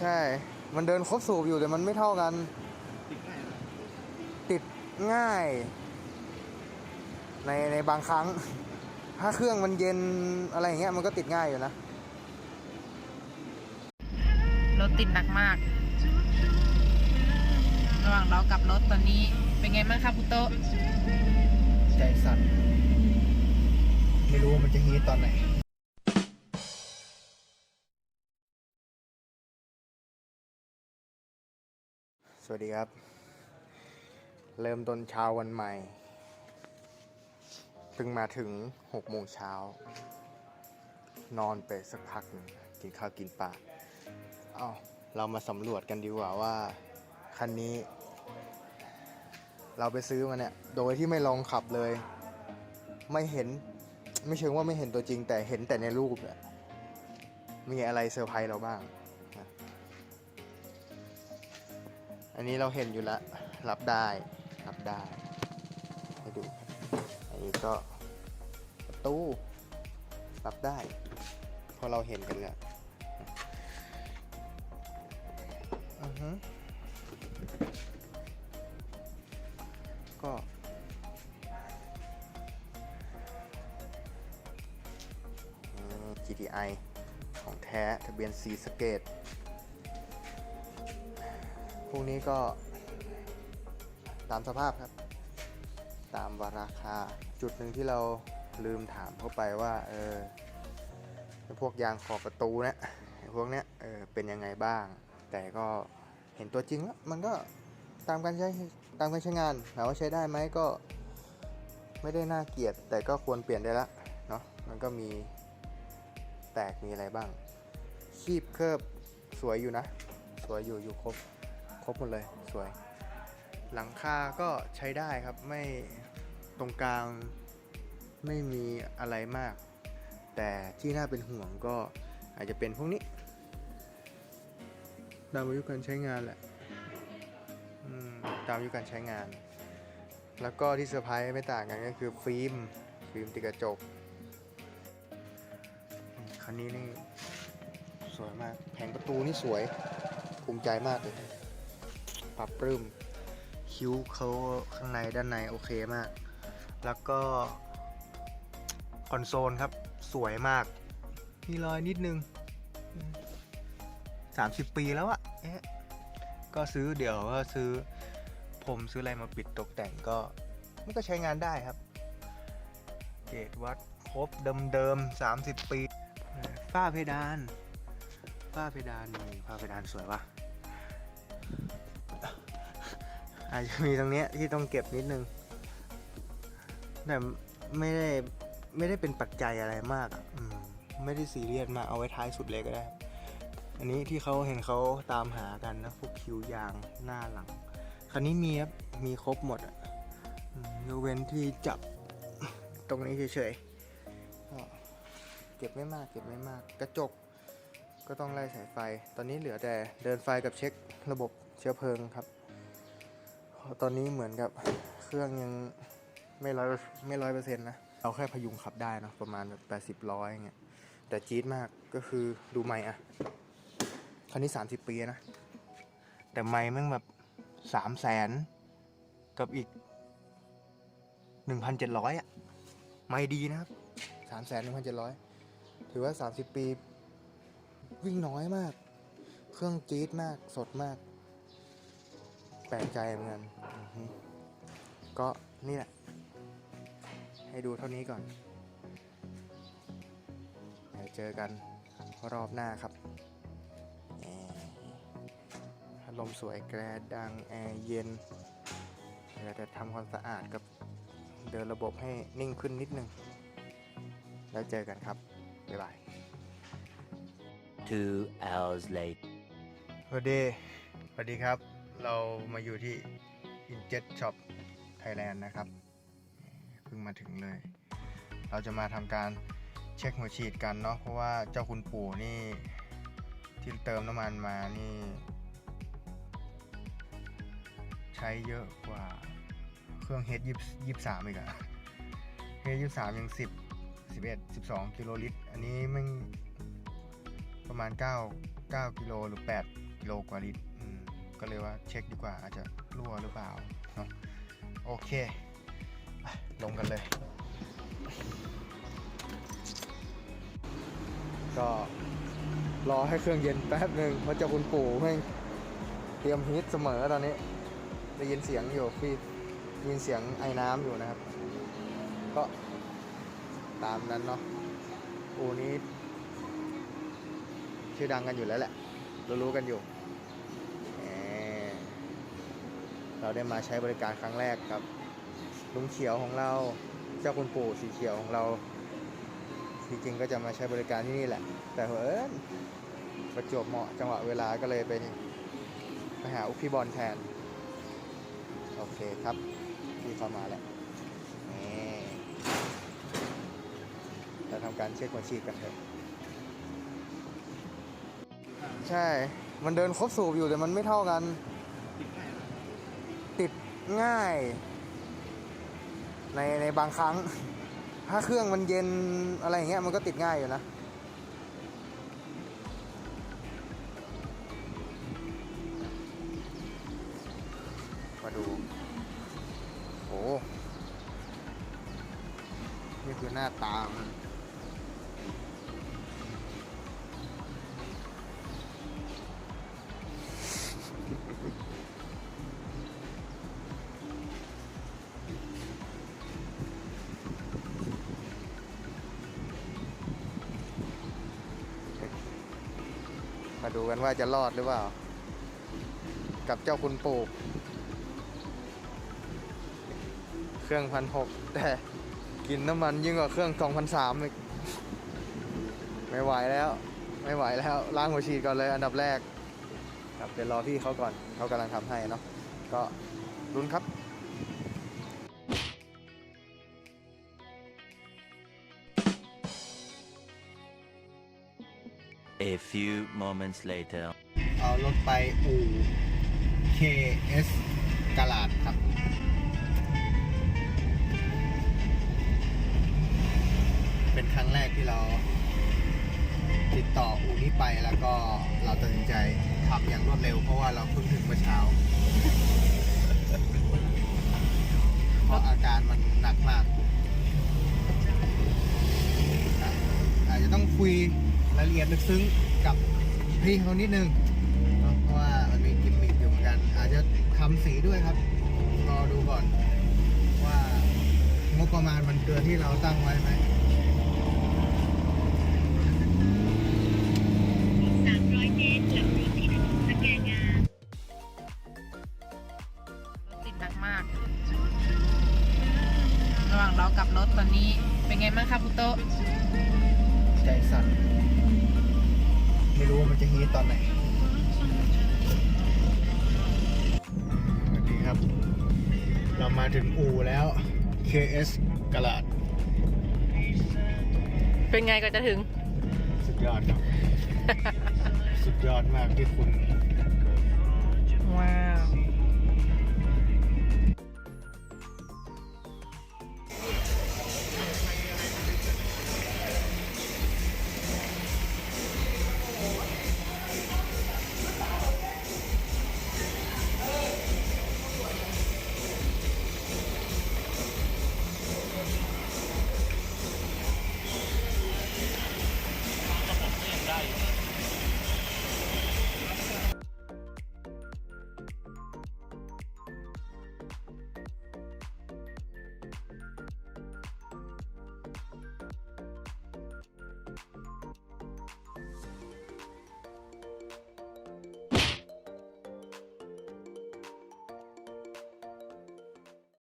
ใช่ มันเดินครบสูบอยู่แต่มันไม่เท่ากัน ติดง่ายนะติดง่าย ในในบางครั้ง ถ้าเครื่องมันเย็นอะไรอย่างเงี้ยมันก็ติดง่ายอยู่นะ รถติดหนักมาก ระหว่างเรากับรถตอนนี้เป็นไงบ้างครับพุโตะใจสั่นไม่รู้ว่ามันจะฮีทตอนไหน สวัสดีครับ เริ่มต้นเช้าวันใหม่เพิ่งมาถึง6โมงเช้า นอนไปสักพักหนึ่งกินข้าวกินปลาเอ้าเรามาสำรวจกันดีกว่าว่า คันนี้ เราไปซื้อมาเนี่ย โดยที่ไม่ลองขับเลย ไม่เห็น ไม่เชิงว่าไม่เห็นตัวจริง แต่เห็นแต่ในรูปเนี่ยมีอะไรเซอร์ไพรส์เราบ้าง อันนี้เราเห็นอยู่แล้ว รับได้ รับได้ ให้ดู อันนี้ก็ประตู รับได้เพราะเราเห็นกันแล้วอือฮึก็อ GTI ของแท้ทะเบียนสีสเกต วกนี้ก็ตามสภาพครับ ตามวาราคา จุดหนึ่งที่เราลืมถามเข้าไปว่า เออพวกยางขอบประตูเนี่ยพวกเนี้ยเออเป็นยังไงบ้าง แต่ก็เห็นตัวจริงแล้วมันก็ตามการใช้ตามการใช้งานถามว่าใช้ได้ไหมก็ไม่ได้น่าเกลียดแต่ก็ควรเปลี่ยนได้ละเนาะมันก็มีแตกมีอะไรบ้าง คีบเคิบสวยอยู่นะ สวยอยู่อยู่ครบ ครบหมดเลยสวย หลังคาก็ใช้ได้ครับไม่ตรงกลางไม่มีอะไรมาก แต่ที่น่าเป็นห่วงก็อาจจะเป็นพวกนี้ตามอายุการใช้งานแหละอืมตามอายุการใช้งาน แล้วก็ที่เซอร์ไพรส์ไม่ต่างกันก็คือฟิล์มฟิล์มติดกระจกคันนี้นี่สวยมาก แผงประตูนี่สวย ภูมิใจมากเลย ปรับปรื้มคิ้วเขาข้างในด้านในโอเคมาก แล้วก็คอนโซลครับสวยมาก มีรอยนิดนึง 30 ปีแล้วอะเอ๊ะก็ซื้อเดี๋ยวก็ซื้อผมซื้ออะไรมาปิดตกแต่งก็มันก็ใช้งานได้ครับ เกรดวัดครบเดิมๆ30 ปี ฝ้าเพดาน ฝ้าเพดานนี่ฝ้าเพดานสวยปะ อาจจะมีตรงเนี้ยที่ต้องเก็บนิดนึง แต่ไม่ได้ไม่ได้เป็นปัจจัยอะไรมากอะอืมไม่ได้ซีเรียสมาเอาไว้ท้ายสุดเลยก็ได้ อันนี้ที่เขาเห็นเขาตามหากันนะพวกคิวยางหน้าหลัง คันนี้มีครับมีครบหมดอะยกเว้นที่จับตรงนี้เฉยๆเก็บไม่มากเก็บไม่มาก กระจกก็ต้องไล่สายไฟ ตอนนี้เหลือแต่เดินไฟกับเช็คระบบเชื้อเพลิงครับ ตอนนี้เหมือนกับเครื่องยังไม่ร้อยไม่ร้อยเปอร์เซ็นต์นะ เราแค่พยุงขับได้นะประมาณแบบแปดสิบร้อยเงี้ย แต่จี๊ดมากก็คือดูไม่อะคันนี้สามสิบปีนะ แต่ไม่แม่งแบบสามแสนกับอีกหนึ่งพันเจ็ดร้อยอะไม่ดีนะครับสามแสนหนึ่งพันเจ็ดร้อยถือว่าสามสิบปี วิ่งน้อยมาก เครื่องจี๊ดมากสดมาก แปลกใจเหมือนกัน ก็นี่แหละ ให้ดูเท่านี้ก่อนเดี๋ยวเจอกันรอบหน้าครับแหมพัดลมสวยแกรดดัง แอร์เย็นเดี๋ยวจะทำความสะอาดกับเดินระบบให้นิ่งขึ้นนิดนึง แล้วเจอกันครับ บ๊ายบาย Two hours later. สวัสดี สวัสดีครับ เรามาอยู่ที่ Injet Shop Thailand นะครับเพิ่งมาถึงเลย เราจะมาทำการเช็คหัวฉีดกันเนาะเพราะว่าเจ้าคุณปู่นี่ที่เติมน้ำมันมานี่ ใช้เยอะกว่าเครื่อง H ยี่สามอีกอะ H ยี่สามยังสิบสิบเอ็ดสิบสองกิโลลิตร อันนี้มันประมาณ9 9กิโลหรือ8กิโลกว่าลิตร ก็เลยว่าเช็คดีกว่าอาจจะรั่วหรือเปล่าเนาะโอเคไปลงกันเลย ก็รอให้เครื่องเย็นแป๊บหนึ่งเพราะเจ้าคุณปู่แม่งเตรียมฮีทเสมอตอนนี้ ได้ยินเสียงอยู่พี่ได้ยินเสียงไอ้น้ำอยู่นะครับ ก็ตามนั้นเนาะอูนี้ชื่อดังกันอยู่แล้วแหละ รู้ๆกันอยู่แหม เราได้มาใช้บริการครั้งแรกกับลุงเขียวของเราเจ้าคุณปู่สีเขียวของเราจริงๆก็จะมาใช้บริการที่นี่แหละ แต่เผอิประจวบเหมาะจังหวะเวลาก็เลยไปไปหาอุพี่บอลแทน โอเคครับพี่เข้ามาแล้วเราทำการเช็คหัวฉีดกันเถอะใช่ มันเดินครบสูบอยู่แต่มันไม่เท่ากัน ง่าย ในในบางครั้ง ถ้าเครื่องมันเย็นอะไรอย่างเงี้ยมันก็ติดง่ายอยู่นะมาดูโอ้นี่คือหน้าตามัน มาดูกันว่าจะรอดหรือเปล่า กับเจ้าคุณปู่เครื่องพันหกแต่กินน้ำมันยิ่งกว่าเครื่องสองพันสามอีกไม่ไหวแล้ว ไม่ไหวแล้วล้างหัวฉีดก่อนเลยอันดับแรก ครับเดี๋ยวรอพี่เขาก่อนเขากำลังทำให้เนาะก็รุนครับ A few moments later. เอารถไปอู่ KS กลาดครับ เป็นครั้งแรกที่เราติดต่ออู่นี้ไปแล้วก็เราตัดสินใจทำอย่างรวดเร็วเพราะว่าเราเพิ่งถึงเมื่อเช้า เพราะอาการมันหนักมากอะอาจจะต้องคุยรายละเอียดลึกซึ้ง กับพี่เขานิดนึงเนอะเพราะว่ามันมีกิมมิคอยู่เหมือนกัน อาจจะทำสีด้วยครับ รอดูก่อน ว่างบประมาณมันเกินที่เราตั้งไว้ไหม300เมตรหลังรถที่ถนนสแกงามรถติดหนักมาก ระหว่างเรากลับรถตอนนี้เป็นไงบ้างครับพุโตะใจสั่น ไม่รู้ว่ามันจะฮีทตอนไหนสวัสดีครับ เรามาถึงอู่แล้ว KS กลาดเป็นไงก็จะถึง สุดยอดครับ สุดยอดมากที่คุณ ว้าว